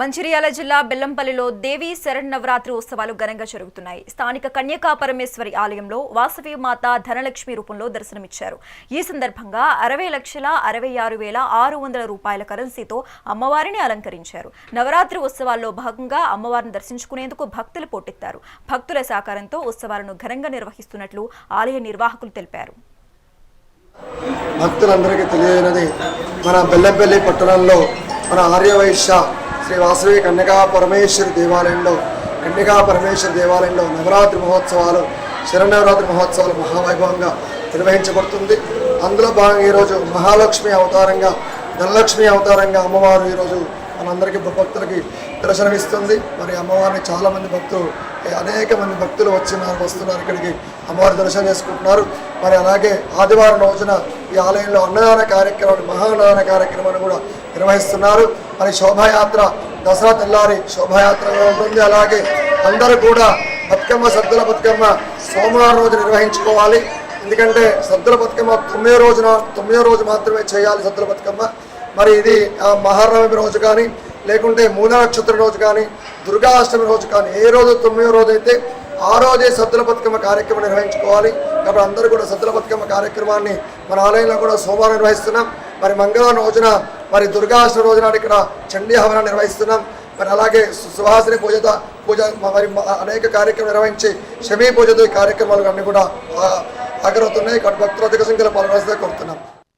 మంచిర్యాల జిల్లా బెల్లంపల్లిలో దేవి శరణవరాత్రి ఉత్సవాలు ఘనంగా జరుగుతున్నాయి. స్థానిక కన్యకా పరమేశ్వరి ఆలయంలో వాసవి మాత ధనలక్ష్మి రూపంలో దర్శనమిచ్చారు. ఈ సందర్భంగా అరవై లక్షల అరవై ఆరు వేల ఆరు వందల రూపాయల కరెన్సీతో అమ్మవారిని అలంకరించారు. నవరాత్రి ఉత్సవాల్లో భాగంగా అమ్మవారిని దర్శించుకునేందుకు భక్తులు పోటెత్తారు. భక్తుల సహకారంతో ఉత్సవాలను ఘనంగా నిర్వహిస్తున్నట్లు ఆలయ నిర్వాహకులు తెలిపారు. భక్తులందరికీ తెలియనిది మన బెల్లంపల్లి పట్టణంలో మన ఆర్యవైశ్య శ్రీ వాసవి కన్యకా పరమేశ్వరి దేవాలయంలో కన్యకా పరమేశ్వరి దేవాలయంలో నవరాత్రి మహోత్సవాలు శరణవరాత్రి మహోత్సవాలు మహావైభవంగా నిర్వహించబడుతుంది. అందులో భాగంగా ఈరోజు మహాలక్ష్మి అవతారంగా ధనలక్ష్మి అవతారంగా అమ్మవారు ఈరోజు మనందరికీ భక్తులకి దర్శనమిస్తుంది. మరి అమ్మవారిని చాలామంది భక్తులు అనేక మంది భక్తులు వచ్చినారు వస్తున్నారు ఇక్కడికి అమ్మవారి దర్శనం చేసుకుంటున్నారు. మరి అలాగే ఆదివారం రోజున ఈ ఆలయంలో అన్నదాన కార్యక్రమాన్ని మహాన్నదాన కార్యక్రమాన్ని కూడా నిర్వహిస్తున్నారు. మరి శోభాయాత్ర దసరా తెల్లారి శోభాయాత్రగా ఉంటుంది. అలాగే అందరూ కూడా బతుకమ్మ సద్దుల బతుకమ్మ సోమవారం రోజు నిర్వహించుకోవాలి. ఎందుకంటే సద్దుల బతుకమ్మ తొమ్మిదో రోజున తొమ్మిదో రోజు మాత్రమే చేయాలి సద్దుల బతుకమ్మ. మరి ఇది ఆ మహానవమి రోజు కానీ లేకుంటే మూల నక్షత్రం రోజు కానీ దుర్గా అష్టమి రోజు కానీ ఏ రోజు తొమ్మిదో రోజు అయితే ఆ రోజే సద్దుల బతుకమ్మ కార్యక్రమం నిర్వహించుకోవాలి. కాబట్టి అందరూ కూడా సద్దుల బతుకమ్మ కార్యక్రమాన్ని మన ఆలయంలో కూడా సోమవారం నిర్వహిస్తున్నాం. మరి మంగళవారం రోజున మరి దుర్గా రోజు నాడు ఇక్కడ చండీ హవనం నిర్వహిస్తున్నాం. మరి అలాగే సు- సుహాసిని పూజతో పూజ మరి అనేక కార్యక్రమం నిర్వహించి షమీ పూజతో ఈ కార్యక్రమాలు అన్నీ కూడా అగరవుతున్నాయి ఆఖరవుతున్నాయి భక్తుల అధిక సంఖ్యలో పాల్గొనాల్సిందిగా కోరుతున్నాం.